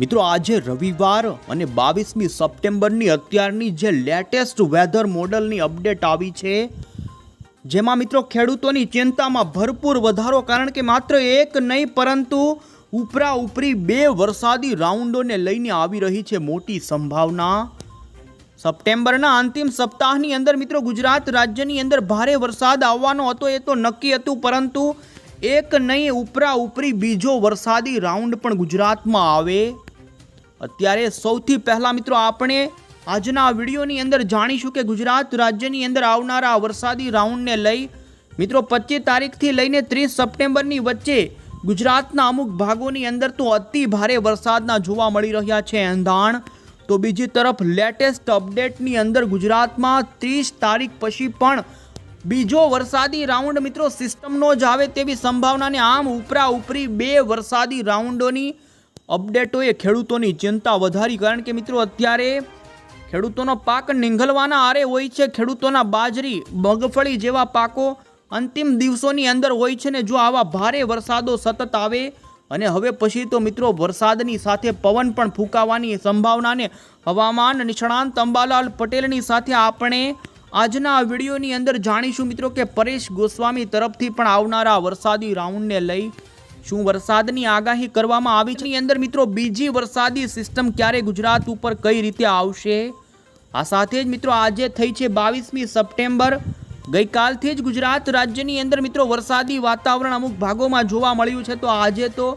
મિત્રો, આજે રવિવાર અને બાવીસમી સપ્ટેમ્બરની અત્યારની જે લેટેસ્ટ વેધર મોડલની અપડેટ આવી છે, જેમાં મિત્રો, ખેડૂતોની ચિંતામાં ભરપૂર વધારો, કારણ કે માત્ર એક નહીં, પરંતુ ઉપરા ઉપરી બે વરસાદી રાઉન્ડોને લઈને આવી રહી છે મોટી સંભાવના. સપ્ટેમ્બરના અંતિમ સપ્તાહની અંદર મિત્રો, ગુજરાત રાજ્યની અંદર ભારે વરસાદ આવવાનો હતો, એ તો નક્કી હતું, પરંતુ એક નહીં ઉપરા ઉપરી બીજો વરસાદી રાઉન્ડ પણ ગુજરાતમાં આવે. અત્યારે સૌથી પહેલા મિત્રો આપણે આજના વિડીયોની અંદર જાણીશું કે ગુજરાત રાજ્યની અંદર આવનારા વરસાદી રાઉન્ડને લઈ, મિત્રો પચીસ તારીખથી લઈને ત્રીસ સપ્ટેમ્બરની વચ્ચે ગુજરાતના અમુક ભાગોની અંદર તો અતિ ભારે વરસાદના જોવા મળી રહ્યા છે એંધાણ. તો બીજી તરફ લેટેસ્ટ અપડેટની અંદર ગુજરાતમાં ત્રીસ તારીખ પછી પણ બીજો વરસાદી રાઉન્ડ મિત્રો સિસ્ટમનો જ આવે તેવી સંભાવનાને આમ ઉપરા ઉપરી બે વરસાદી રાઉન્ડોની અપડેટોએ ખેડૂતોની ચિંતા વધારી કારણ કે મિત્રો અત્યારે ખેડૂતોનો પાક નીંગલવાના આરે હોય છે. ખેડૂતોના બાજરી, મગફળી જેવા પાકો અંતિમ દિવસોની અંદર હોય છે ને જો આવા ભારે વરસાદો સતત આવે અને હવે પછી તો મિત્રો વરસાદની સાથે પવન પણ ફૂંકાવાની સંભાવનાને હવામાન નિષ્ણાંત અંબાલાલ પટેલની સાથે આપણે આજના વિડીયોની અંદર જાણીશું મિત્રો કે પરેશ ગોસ્વામી તરફથી પણ આવનારા વરસાદી રાઉન્ડને લઈ શું વરસાદની આગાહી કરવામાં આવી છે? એની અંદર મિત્રો બીજી વરસાદી સિસ્ટમ ક્યારે ગુજરાત ઉપર કઈ રીતે આવશે? આ સાથે જ મિત્રો આજે થઈ છે બાવીસમી સપ્ટેમ્બર. ગઈકાલથી જ ગુજરાત રાજ્યની અંદર મિત્રો વરસાદી વાતાવરણ અમુક ભાગોમાં જોવા મળ્યું છે. તો આજે તો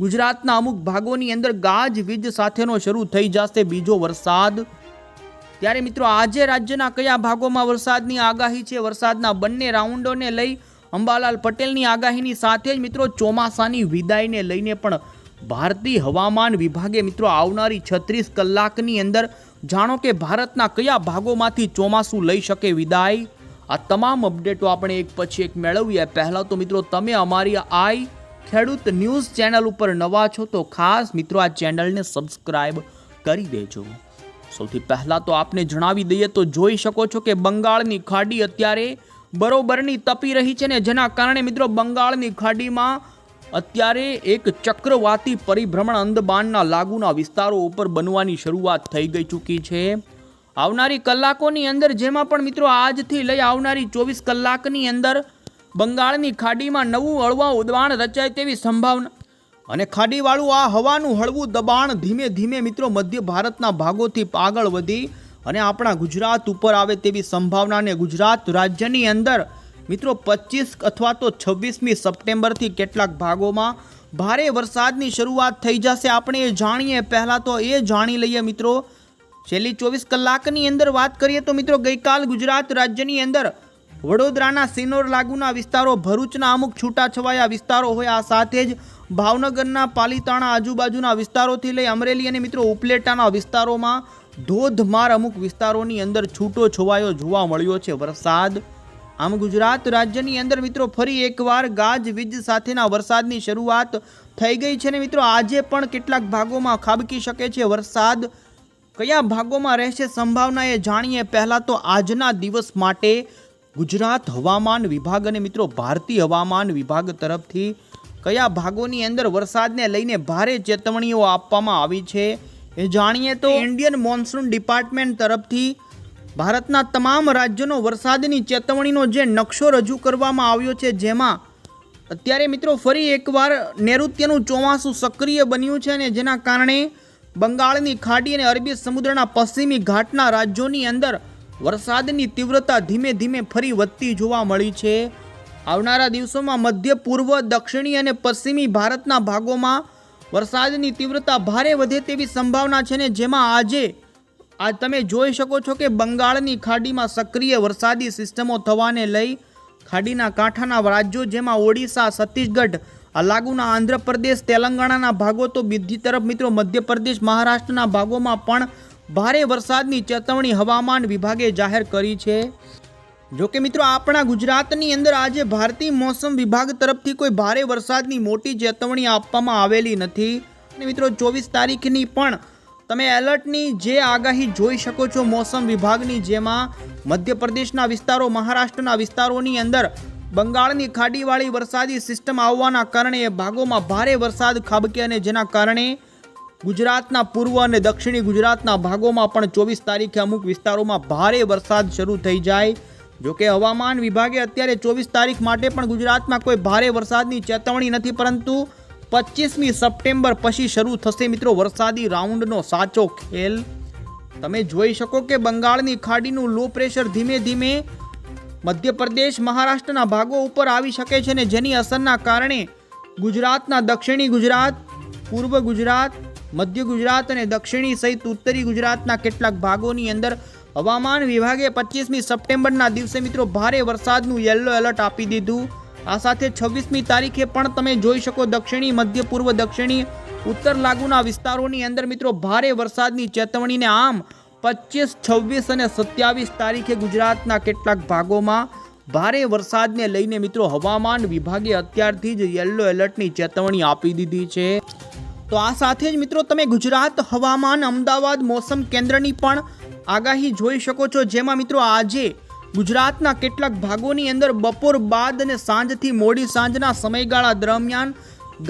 ગુજરાતના અમુક ભાગોની અંદર ગાજ વીજ સાથેનો શરૂ થઈ જશે બીજો વરસાદ. ત્યારે મિત્રો આજે રાજ્યના કયા ભાગોમાં વરસાદની આગાહી છે? વરસાદના બંને રાઉન્ડોને લઈ અંબાલાલ પટેલની આગાહીની સાથે જ મિત્રો ચોમાસાની વિદાયને લઈને પણ ભારતીય હવામાન વિભાગે મિત્રો આવનારી છત્રીસ કલાકની અંદર જાણો કે ભારતના કયા ભાગોમાંથી ચોમાસું લઈ શકે વિદાય? આ તમામ અપડેટો આપણે એક પછી એક મેળવીએ. પહેલાં તો મિત્રો તમે અમારી આઈ ખેડૂત ન્યૂઝ ચેનલ ઉપર નવા છો તો ખાસ મિત્રો આ ચેનલને સબસ્ક્રાઈબ કરી દેજો. સૌથી પહેલાં તો આપને જણાવી દઈએ તો જોઈ શકો છો કે બંગાળની ખાડી અત્યારે બરોબરની તપી રહી છે ને જેના કારણે મિત્રો બંગાળની ખાડીમાં અત્યારે એક ચક્રવાતી પરિભ્રમણ અંદમાનના લાગુના વિસ્તારો ઉપર બનવાની શરૂઆત થઈ ગઈ ચૂકી છે. આવનારી કલાકોની અંદર જેમાં પણ મિત્રો આજથી લઈ આવનારી ચોવીસ કલાકની અંદર બંગાળની ખાડીમાં નવું હળવા ઉદવાણ રચાય તેવી સંભાવના અને ખાડીવાળું આ હવાનું હળવું દબાણ ધીમે ધીમે મિત્રો મધ્ય ભારતના ભાગોથી આગળ વધી અને આપણા ગુજરાત ઉપર આવે તેવી સંભાવનાને ગુજરાત રાજ્યની અંદર, મિત્રો પચીસ અથવા તો છવ્વીસમી સપ્ટેમ્બરથી કેટલાક ભાગોમાં ભારે વરસાદની શરૂઆત થઈ જશે. આપણે એ જાણીએ. પહેલાં તો એ જાણી લઈએ મિત્રો. છેલ્લી ચોવીસ કલાકની અંદર વાત કરીએ તો મિત્રો ગઈકાલ ગુજરાત રાજ્યની અંદર વડોદરાના સિનોર લાગુના વિસ્તારો, ભરૂચના અમુક છૂટાછવાયા વિસ્તારો હોય. આ સાથે જ ભાવનગરના પાલીતાણા આજુબાજુના વિસ્તારોથી લઈ અમરેલી અને મિત્રો ઉપલેટાના વિસ્તારોમાં ધોધમાર અમુક વિસ્તારોની અંદર છૂટો છવાયો જોવા મળ્યો છે. વરસાદ આમ ગુજરાત રાજ્યની અંદર મિત્રો ફરી એકવાર ગાજવીજ સાથેના વરસાદની શરૂઆત થઈ ગઈ છે ને મિત્રો આજે પણ કેટલાક ભાગોમાં ખાબકી શકે છે. વરસાદ કયા ભાગોમાં રહેશે સંભાવના એ જાણીએ. પહેલાં તો આજના દિવસ માટે ગુજરાત હવામાન વિભાગ અને મિત્રો ભારતીય હવામાન વિભાગ તરફથી કયા ભાગોની અંદર વરસાદને લઈને ભારે ચેતવણીઓ આપવામાં આવી છે. એ જાણીએ તો ઇન્ડિયન મોન્સૂન ડિપાર્ટમેન્ટ તરફથી ભારતના તમામ રાજ્યોનો વરસાદની ચેતવણીનો જે નકશો રજૂ કરવામાં આવ્યો છે, જેમાં અત્યારે મિત્રો ફરી એકવાર નૈઋત્યનું ચોમાસું સક્રિય બન્યું છે અને જેના કારણે બંગાળની ખાડી અને અરબી સમુદ્રના પશ્ચિમી ઘાટના રાજ્યોની અંદર વરસાદની તીવ્રતા ધીમે ધીમે ફરી વધતી જોવા મળી છે. આવનારા દિવસોમાં મધ્ય પૂર્વ, દક્ષિણી અને પશ્ચિમી ભારતના ભાગોમાં વરસાદની તીવ્રતા ભારે વધે તેવી સંભાવના છે ને જેમાં આજે આ તમે જોઈ શકો છો કે બંગાળની ખાડીમાં સક્રિય વરસાદી સિસ્ટમો થવાને લઈ ખાડીના કાંઠાના રાજ્યો જેમાં ઓડિશા, છત્તીસગઢ લાગુના આંધ્રપ્રદેશ, તેલંગાણાના ભાગો તો બીજી તરફ મિત્રો મધ્યપ્રદેશ, મહારાષ્ટ્રના ભાગોમાં પણ ભારે વરસાદની ચેતવણી હવામાન વિભાગે જાહેર કરી છે. જો કે મિત્રો, આપણા ગુજરાતની અંદર આજે ભારતીય મોસમ વિભાગ તરફથી કોઈ ભારે વરસાદની મોટી ચેતવણી આપવામાં આવેલી નથી. અને મિત્રો, ચોવીસ તારીખની પણ તમે એલર્ટની જે આગાહી જોઈ શકો છો મોસમ વિભાગની, જેમાં મધ્યપ્રદેશના વિસ્તારો, મહારાષ્ટ્રના વિસ્તારોની અંદર બંગાળની ખાડીવાળી વરસાદી સિસ્ટમ આવવાના કારણે એ ભાગોમાં ભારે વરસાદ ખાબકે અને જેના કારણે ગુજરાતના પૂર્વ અને દક્ષિણી ગુજરાતના ભાગોમાં પણ ચોવીસ તારીખે અમુક વિસ્તારોમાં ભારે વરસાદ શરૂ થઈ જાય. જો કે હવામાન વિભાગે અત્યારે ચોવીસ તારીખ માટે પણ ગુજરાતમાં કોઈ ભારે વરસાદની ચેતવણી નથી, પરંતુ પચીસમી સપ્ટેમ્બર પછી શરૂ થશે મિત્રો વરસાદી રાઉન્ડનો સાચો ખેલ. તમે જોઈ શકો કે બંગાળની ખાડીનું લો પ્રેશર ધીમે ધીમે મધ્યપ્રદેશ, મહારાષ્ટ્રના ભાગો ઉપર આવી શકે છે ને જેની અસરના કારણે ગુજરાતના દક્ષિણી ગુજરાત, પૂર્વ ગુજરાત, મધ્ય ગુજરાત અને દક્ષિણી સહિત ઉત્તરી ગુજરાતના કેટલાક ભાગોની અંદર હવામાન વિભાગે પચીસમી સપ્ટેમ્બરના દિવસે મિત્રો ભારે વરસાદનું યલો એલર્ટ આપી દીધું. આ સાથે છવ્વીસમી તારીખે પણ તમે જોઈ શકો દક્ષિણી, મધ્ય પૂર્વ દક્ષિણી, ઉત્તર લાગુના વિસ્તારોની અંદર મિત્રો ભારે વરસાદની ચેતવણીને આમ પચીસ છવ્વીસ અને સત્યાવીસ તારીખે ગુજરાતના કેટલાક ભાગોમાં ભારે વરસાદને લઈને મિત્રો હવામાન વિભાગે અત્યારથી જ યલો એલર્ટની ચેતવણી આપી દીધી છે. તો આ સાથે જ મિત્રો તમે ગુજરાત હવામાન અમદાવાદ મોસમ કેન્દ્રની પણ આગાહી જોઈ શકો છો. જેમાં મિત્રો આજે ગુજરાતના કેટલાક ભાગોની અંદર બપોર બાદ અને સાંજથી મોડી સાંજના સમયગાળા દરમિયાન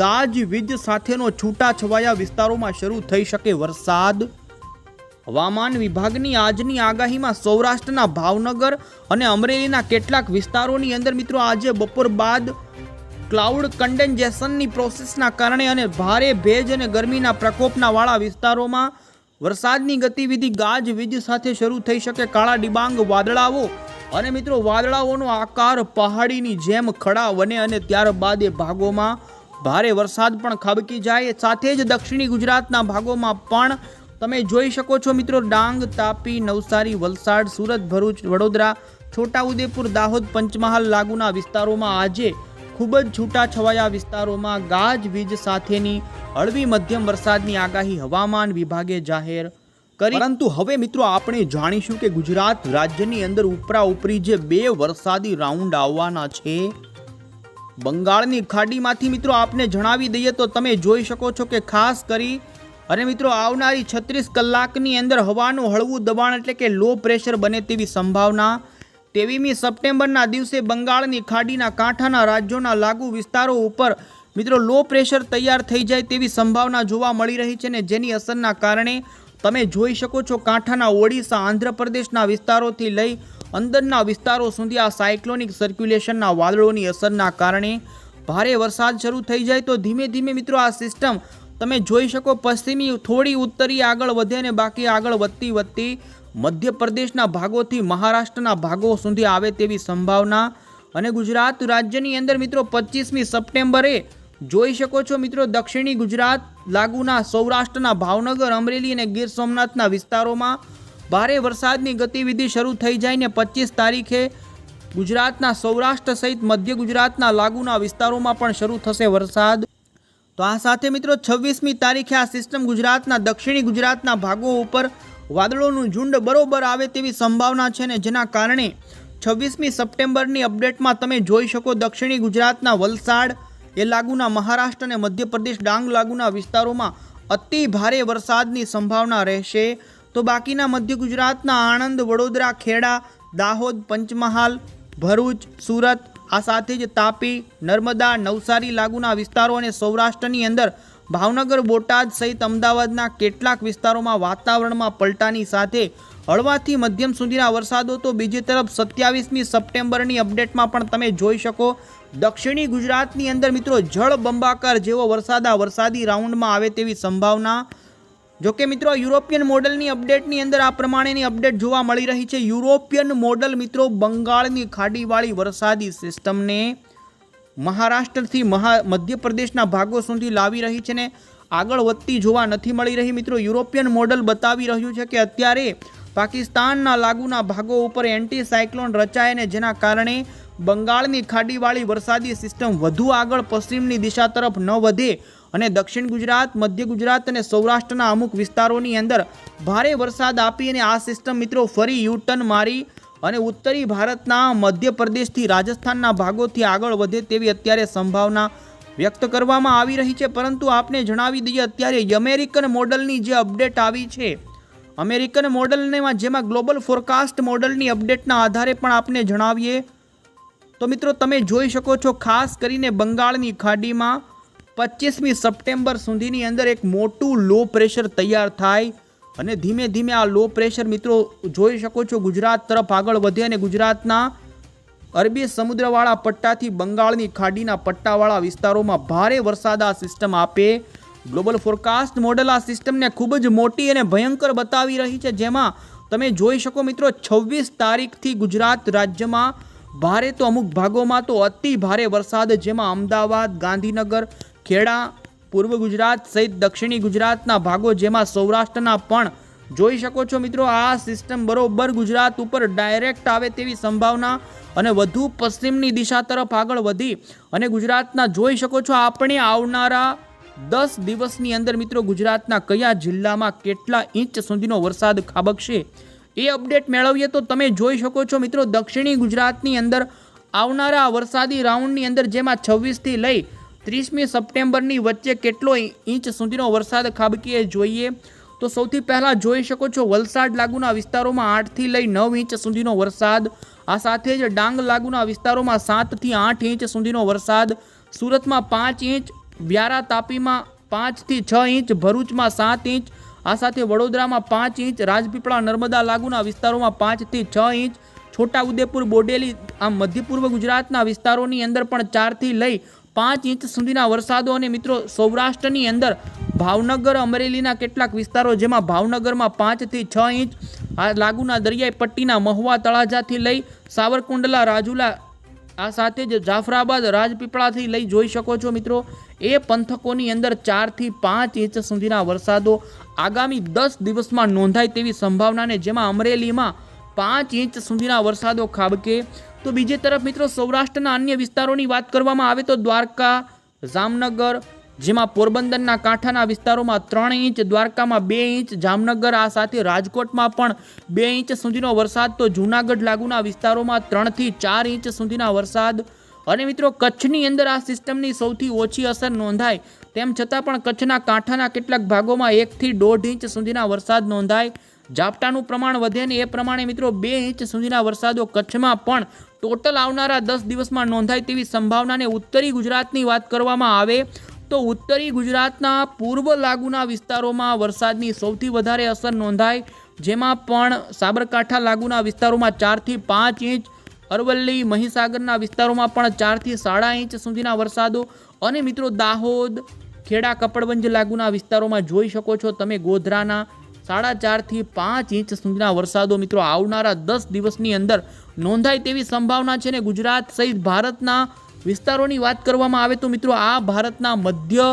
ગાજ, વીજ સાથેનો છૂટાછવાયા વિસ્તારોમાં શરૂ થઈ શકે વરસાદ. હવામાન વિભાગની આજની આગાહીમાં સૌરાષ્ટ્રના ભાવનગર અને અમરેલીના કેટલાક વિસ્તારોની અંદર મિત્રો આજે બપોર બાદ ક્લાઉડ કન્ડેન્જેશનની પ્રોસેસના કારણે અને ભારે ભેજ અને ગરમીના પ્રકોપના વાળા વિસ્તારોમાં વરસાદની ગતિવિધિ ગાજ વીજ સાથે શરૂ થઈ શકે કાળા ડિબાંગ વાદળાઓ. અને મિત્રો, વાદળાઓનો આકાર પહાડીની જેમ ખડા બને અને ત્યારબાદ એ ભાગોમાં ભારે વરસાદ પણ ખાબકી જાય. સાથે જ દક્ષિણી ગુજરાતના ભાગોમાં પણ તમે જોઈ શકો છો મિત્રો, ડાંગ, તાપી, નવસારી, વલસાડ, સુરત, ભરૂચ, વડોદરા, છોટાઉદેપુર, દાહોદ, પંચમહાલ લાગુના વિસ્તારોમાં આજે ખૂબ જ છૂટાછવાયા વિસ્તારોમાં ગાજવીજ સાથેની હળવી મધ્યમ વરસાદની આગાહી હવામાન વિભાગે જાહેર કરી. પરંતુ હવે મિત્રો આપણે જાણીશું કે ગુજરાત રાજ્યની અંદર ઉપરા ઉપરી જે બે વરસાદી રાઉન્ડ આવવાના છે, બંગાળની ખાડીમાંથી મિત્રો આપને જણાવી દઈએ તો તમે જોઈ શકો છો કે ખાસ કરી અને મિત્રો આવનારી છત્રીસ કલાકની અંદર હવાનું હળવું દબાણ એટલે કે લો પ્રેશર બને તેવી સંભાવના તેવીમી સપ્ટેમ્બરના દિવસે બંગાળની ખાડીના કાંઠાના રાજ્યોના લાગુ વિસ્તારો ઉપર મિત્રો લો પ્રેશર તૈયાર થઈ જાય તેવી સંભાવના જોવા મળી રહી છે ને જેની અસરના કારણે તમે જોઈ શકો છો કાંઠાના ઓડિશા, આંધ્રપ્રદેશના વિસ્તારોથી લઈ અંદરના વિસ્તારો સુધી આ સાયક્લોનિક સર્ક્યુલેશનના વાદળોની અસરના કારણે ભારે વરસાદ શરૂ થઈ જાય તો ધીમે ધીમે મિત્રો આ સિસ્ટમ તમે જોઈ શકો પશ્ચિમી, થોડી ઉત્તરી આગળ વધે અને બાકી આગળ વધતી વધતી મધ્યપ્રદેશના ભાગોથી મહારાષ્ટ્રના ભાગો સુધી આવે તેવી સંભાવના અને ગુજરાત રાજ્યની અંદર મિત્રો પચીસમી સપ્ટેમ્બરે જોઈ શકો છો મિત્રો દક્ષિણી ગુજરાત, લાગુના સૌરાષ્ટ્રના ભાવનગર, અમરેલી અને ગીર સોમનાથના વિસ્તારોમાં ભારે વરસાદની ગતિવિધિ શરૂ થઈ જાય ને પચીસ તારીખે ગુજરાતના સૌરાષ્ટ્ર સહિત મધ્ય ગુજરાતના લાગુના વિસ્તારોમાં પણ શરૂ થશે વરસાદ. તો આ સાથે મિત્રો છવ્વીસમી તારીખે આ સિસ્ટમ ગુજરાતના દક્ષિણી ગુજરાતના ભાગો ઉપર વાદળોનું ઝુંડ બરોબર આવે તેવી સંભાવના છે ને જેના કારણે છવ્વીસમી સપ્ટેમ્બરની અપડેટમાં તમે જોઈ શકો દક્ષિણી ગુજરાતના વલસાડ, એ લાગુના મહારાષ્ટ્ર અને મધ્યપ્રદેશ ડાંગ લાગુના વિસ્તારોમાં અતિ ભારે વરસાદની સંભાવના રહેશે. તો બાકીના મધ્ય ગુજરાતના આણંદ, વડોદરા, ખેડા, દાહોદ, પંચમહાલ, ભરૂચ, સુરત, આ સાથે જ તાપી, નર્મદા, નવસારી લાગુના વિસ્તારો અને સૌરાષ્ટ્રની અંદર ભાવનગર, બોટાદ સહિત અમદાવાદના કેટલાક વિસ્તારોમાં વાતાવરણમાં પલટાની સાથે હળવાથી મધ્યમ સુધીના વરસાદો તો બીજી તરફ સત્યાવીસમી સપ્ટેમ્બરની અપડેટમાં પણ તમે જોઈ શકો. દક્ષિણી ગુજરાતની અંદર મિત્રો જળ બંબાકાર જેવો વરસાદ આ વરસાદી રાઉન્ડમાં આવે તેવી સંભાવના. જો કે મિત્રો યુરોપિયન મોડલની અપડેટની અંદર આ પ્રમાણેની અપડેટ જોવા મળી રહી છે. યુરોપિયન મોડલ મિત્રો બંગાળની ખાડીવાળી વરસાદી સિસ્ટમને મહારાષ્ટ્રથી મહા મધ્યપ્રદેશના ભાગો સુધી લાવી રહી છે ને આગળ વધતી જોવા નથી મળી રહી. મિત્રો, યુરોપિયન મોડલ બતાવી રહ્યું છે કે અત્યારે પાકિસ્તાનના લાગુના ભાગો ઉપર એન્ટી સાયક્લોન રચાય જેના કારણે બંગાળની ખાડીવાળી વરસાદી સિસ્ટમ વધુ આગળ પશ્ચિમની દિશા તરફ ન વધે અને દક્ષિણ ગુજરાત, મધ્ય ગુજરાત અને સૌરાષ્ટ્રના અમુક વિસ્તારોની અંદર ભારે વરસાદ આપી અને આ સિસ્ટમ મિત્રો ફરી યુટર્ન મારી અને ઉત્તરી ભારતના મધ્યપ્રદેશથી રાજસ્થાનના ભાગોથી આગળ વધે તેવી અત્યારે સંભાવના વ્યક્ત કરવામાં આવી રહી છે. પરંતુ આપને જણાવી દઈએ, અત્યારે અમેરિકન મોડલની જે અપડેટ આવી છે, અમેરિકન મોડલનેમાં જેમાં ગ્લોબલ ફોરકાસ્ટ મોડલની અપડેટના આધારે પણ આપને જણાવીએ, તો મિત્રો તમે જોઈ શકો છો, ખાસ કરીને બંગાળની ખાડીમાં પચીસમી સપ્ટેમ્બર સુધીની અંદર એક મોટું લો પ્રેશર તૈયાર થાય અને ધીમે ધીમે આ લો પ્રેશર મિત્રો જોઈ શકો છો ગુજરાત તરફ આગળ વધે અને ગુજરાતના અરબી સમુદ્રવાળા પટ્ટાથી બંગાળની ખાડીના પટ્ટાવાળા વિસ્તારોમાં ભારે વરસાદ આ સિસ્ટમ આપે. ગ્લોબલ ફોરકાસ્ટ મોડલ આ સિસ્ટમને ખૂબ જ મોટી અને ભયંકર બતાવી રહી છે, જેમાં તમે જોઈ શકો મિત્રો છવ્વીસ તારીખથી ગુજરાત રાજ્યમાં ભારે તો અમુક ભાગોમાં તો અતિ ભારે વરસાદ, જેમાં અમદાવાદ, ગાંધીનગર, ખેડા પૂર્વ ગુજરાત સહિત દક્ષિણી ગુજરાતના ભાગો જેમાં સૌરાષ્ટ્રના પણ જોઈ શકો છો મિત્રો, આ સિસ્ટમ બરોબર ગુજરાત ઉપર ડાયરેક્ટ આવે તેવી સંભાવના અને વધુ પશ્ચિમની દિશા તરફ આગળ વધી અને ગુજરાતના જોઈ શકો છો આપણે આવનારા દસ દિવસની અંદર મિત્રો, ગુજરાતના કયા જિલ્લામાં કેટલા ઇંચ સુધીનો વરસાદ ખાબકશે એ અપડેટ મેળવીએ તો તમે જોઈ શકો છો મિત્રો, દક્ષિણી ગુજરાતની અંદર આવનારા વરસાદી રાઉન્ડની અંદર જેમાં છવ્વીસથી લઈ ત્રીસમી સપ્ટેમ્બરની વચ્ચે કેટલો ઇંચ સુધીનો વરસાદ ખાબકીએ જોઈએ? તો સૌથી પહેલાં જોઈ શકો છો, વલસાડ લાગુના વિસ્તારોમાં આઠથી લઈ નવ ઇંચ સુધીનો વરસાદ. આ સાથે જ ડાંગ લાગુના વિસ્તારોમાં સાતથી આઠ ઇંચ સુધીનો વરસાદ. સુરતમાં પાંચ ઇંચ, વ્યારા તાપીમાં પાંચથી છ ઇંચ, ભરૂચમાં સાત ઇંચ. આ સાથે વડોદરામાં પાંચ ઇંચ, રાજપીપળા નર્મદા લાગુના વિસ્તારોમાં પાંચથી છ ઇંચ. છોટા ઉદેપુર બોડેલી, આમ મધ્ય પૂર્વ ગુજરાતના વિસ્તારોની અંદર પણ ચારથી લઈ પાંચ ઇંચ સુધીના વરસાદો અને મિત્રો સૌરાષ્ટ્રની અંદર ભાવનગર, અમરેલીના કેટલાક વિસ્તારો જેમાં ભાવનગરમાં પાંચથી છ ઇંચ, આ લાગુના દરિયાઈ પટ્ટીના મહુવા તળાજાથી લઈ સાવરકુંડલા, રાજુલા, આ સાથે જ જાફરાબાદ, રાજપીપળાથી લઈ જોઈ શકો છો મિત્રો, એ પંથકોની અંદર ચારથી પાંચ ઇંચ સુધીના વરસાદો આગામી દસ દિવસમાં નોંધાય તેવી સંભાવનાને જેમાં અમરેલીમાં પાંચ ઇંચ સુધીના વરસાદો ખાબકે તો બીજી તરફ મિત્રો સૌરાષ્ટ્રના અન્ય વિસ્તારોની વાત કરવામાં આવે તો દ્વારકા, જામનગર, જેમાં પોરબંદરના કાંઠાના વિસ્તારોમાં ત્રણ ઇંચ, દ્વારકામાં બે ઇંચ, જામનગર આ સાથે રાજકોટમાં પણ બે ઇંચ સુધીનો વરસાદ. તો જૂનાગઢ લાગુના વિસ્તારોમાં ત્રણથી ચાર ઇંચ સુધીના વરસાદ. અને મિત્રો કચ્છની અંદર આ સિસ્ટમની સૌથી ઓછી અસર નોંધાય તેમ છતાં પણ કચ્છના કાંઠાના કેટલાક ભાગોમાં એકથી દોઢ ઇંચ સુધીના વરસાદ નોંધાય. ઝાપટાનું પ્રમાણ વધે ને એ પ્રમાણે મિત્રો બે ઇંચ સુધીના વરસાદો કચ્છમાં પણ ટોટલ આવનારા દસ દિવસમાં નોંધાય તેવી સંભાવનાને ઉત્તરી ગુજરાતની વાત કરવામાં આવે તો ઉત્તરી ગુજરાતના પૂર્વ લાગુના વિસ્તારોમાં વરસાદની સૌથી વધારે અસર નોંધાય, જેમાં પણ સાબરકાંઠા લાગુના વિસ્તારોમાં ચારથી પાંચ ઇંચ, અરવલ્લી, મહીસાગરના વિસ્તારોમાં પણ ચારથી સાડા ઇંચ સુધીના વરસાદો અને મિત્રો દાહોદ, ખેડા, કપડવંજ લાગુના વિસ્તારોમાં જોઈ શકો છો તમે ગોધરાના સાડા ચારથી પાંચ ઇંચ સુધીના વરસાદો મિત્રો આવનારા દસ દિવસની અંદર નોંધાય તેવી સંભાવના છે ને ગુજરાત સહિત ભારતના વિસ્તારોની વાત કરવામાં આવે તો મિત્રો આ ભારતના મધ્ય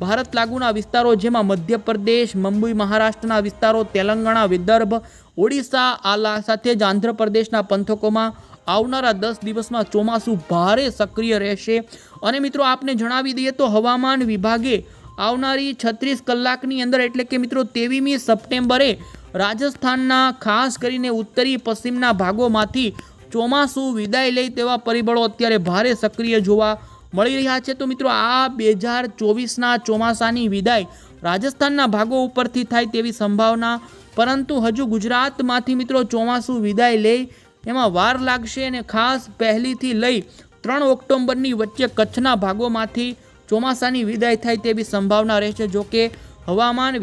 ભારત લાગુના વિસ્તારો જેમાં મધ્યપ્રદેશ, મુંબઈ, મહારાષ્ટ્રના વિસ્તારો, તેલંગાણા, વિદર્ભ, ઓડિશા, આલા સાથે જ આંધ્રપ્રદેશના પંથકોમાં આવનારા દસ દિવસમાં ચોમાસું ભારે સક્રિય રહેશે. અને મિત્રો આપને જણાવી દઈએ તો હવામાન વિભાગે આવનારી છત્રીસ કલાકની અંદર એટલે કે મિત્રો તેવીમી સપ્ટેમ્બરે રાજસ્થાનના ખાસ કરીને ઉત્તરી પશ્ચિમના ભાગોમાંથી ચોમાસું વિદાય લે તેવા પરિબળો અત્યારે ભારે સક્રિય જોવા મળી રહ્યા છે. તો મિત્રો આ બે હજાર ચોવીસના ચોમાસાની વિદાય રાજસ્થાનના ભાગો ઉપરથી થાય તેવી સંભાવના. પરંતુ હજુ ગુજરાતમાંથી મિત્રો ચોમાસું વિદાય લે એમાં વાર લાગશે અને ખાસ પહેલીથી લઈ ત્રણ ઓક્ટોબરની વચ્ચે કચ્છના ભાગોમાંથી ચોમાસાની વિદાય થાય તેવી સંભાવના રહેશે જોકે હવામાન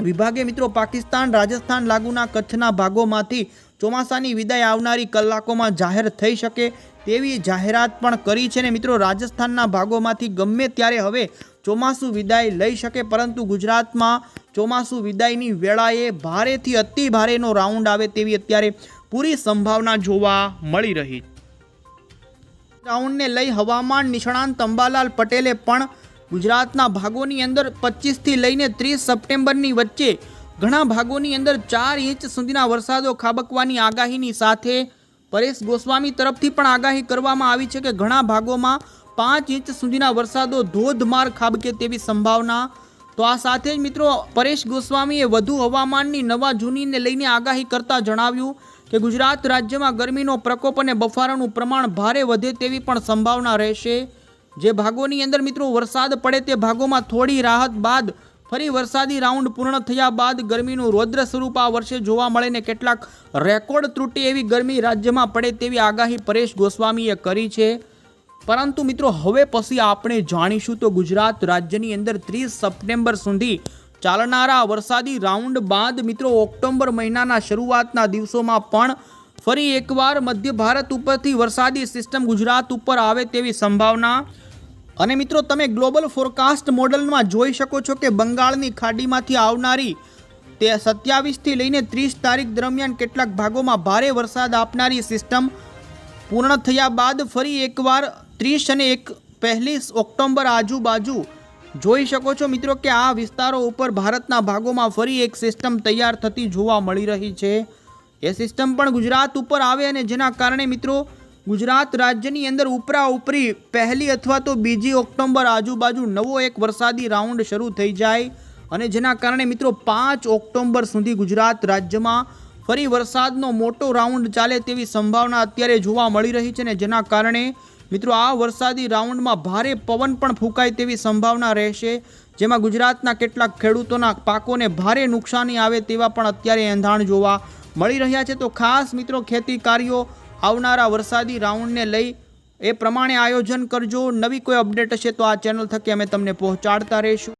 વિભાગે મિત્રો પાકિસ્તાન, રાજસ્થાન લાગુના કચ્છના ભાગોમાંથી ચોમાસાની વિદાય આવનારી કલાકોમાં જાહેર થઈ શકે તેવી જાહેરાત પણ કરી છે ને મિત્રો રાજસ્થાનના ભાગોમાંથી ગમે ત્યારે હવે ચોમાસું વિદાય લઈ શકે, પરંતુ ગુજરાતમાં ચોમાસું વિદાયની વેળાએ ભારેથી અતિ ભારેનો રાઉન્ડ આવે તેવી અત્યારે પૂરી સંભાવના જોવા મળી રહી છે રાઉન્ડને લઈ હવામાન નિષ્ણાંત અંબાલાલ પટેલે પણ ગુજરાતના ભાગોની અંદર પચીસથી લઈને ત્રીસ સપ્ટેમ્બરની વચ્ચે ઘણા ભાગોની અંદર ચાર ઇંચ સુધીના વરસાદો ખાબકવાની આગાહીની સાથે પરેશ ગોસ્વામી તરફથી પણ આગાહી કરવામાં આવી છે કે ઘણા ભાગોમાં પાંચ ઇંચ સુધીના વરસાદો ધોધમાર ખાબકે તેવી સંભાવના. તો આ સાથે જ મિત્રો, પરેશ ગોસ્વામીએ વધુ હવામાનની નવા જૂનીને લઈને આગાહી કરતા જણાવ્યું કે ગુજરાત રાજ્યમાં ગરમીનો પ્રકોપ અને બફારાનું પ્રમાણ ભારે વધે તેવી પણ સંભાવના રહેશે. જે ભાગોની અંદર મિત્રો વરસાદ પડે તે ભાગોમાં થોડી રાહત બાદ ફરી વરસાદી રાઉન્ડ પૂર્ણ થયા બાદ ગરમીનું રૌદ્ર સ્વરૂપ આ વર્ષે જોવા મળે ને કેટલાક રેકોર્ડ ત્રુટી એવી ગરમી રાજ્યમાં પડે તેવી આગાહી પરેશ ગોસ્વામીએ કરી છે. પરંતુ મિત્રો હવે પછી આપણે જાણીશું તો ગુજરાત રાજ્યની અંદર ત્રીસ સપ્ટેમ્બર સુધી ચાલનારા વરસાદી રાઉન્ડ બાદ મિત્રો ઓક્ટોબર મહિનાના શરૂઆતના દિવસોમાં પણ ફરી એકવાર મધ્ય ભારત ઉપરથી વરસાદી સિસ્ટમ ગુજરાત ઉપર આવે તેવી સંભાવના. અને મિત્રો તમે ગ્લોબલ ફોરકાસ્ટ મોડલમાં જોઈ શકો છો કે બંગાળની ખાડીમાંથી આવનારી તે સત્યાવીસથી લઈને ત્રીસ તારીખ દરમિયાન કેટલાક ભાગોમાં ભારે વરસાદ આપનારી સિસ્ટમ પૂર્ણ થયા બાદ ફરી એકવાર ત્રીસ અને એક પહેલી ઓક્ટોબર આજુબાજુ જોઈ શકો છો મિત્રો કે આ વિસ્તારો ઉપર ભારતના ભાગોમાં ફરી એક સિસ્ટમ તૈયાર થતી જોવા મળી રહી છે. એ સિસ્ટમ પણ ગુજરાત ઉપર આવે અને જેના કારણે મિત્રો ગુજરાત રાજ્યની અંદર ઉપરા ઉપરી પહેલી અથવા તો બીજી ઓક્ટોબર આજુબાજુ નવો એક વરસાદી રાઉન્ડ શરૂ થઈ જાય અને જેના કારણે મિત્રો પાંચ ઓક્ટોબર સુધી ગુજરાત રાજ્યમાં ફરી વરસાદનો મોટો રાઉન્ડ ચાલે તેવી સંભાવના અત્યારે જોવા મળી રહી છે ને જેના કારણે મિત્રો, આ વરસાદી રાઉન્ડમાં ભારે પવન પણ ફૂંકાય તેવી સંભાવના રહેશે, જેમાં ગુજરાતના કેટલાક ખેડૂતોના પાકોને ભારે નુકસાની આવે તેવા પણ અત્યારે એંધાણ જોવા મળી રહ્યા છે. તો ખાસ મિત્રો ખેતીકારીઓ આવનારા વરસાદી રાઉન્ડને લઈ એ પ્રમાણે આયોજન કરજો. નવી કોઈ અપડેટ હશે તો આ ચેનલ થકી અમે તમને પહોંચાડતા રહીશું.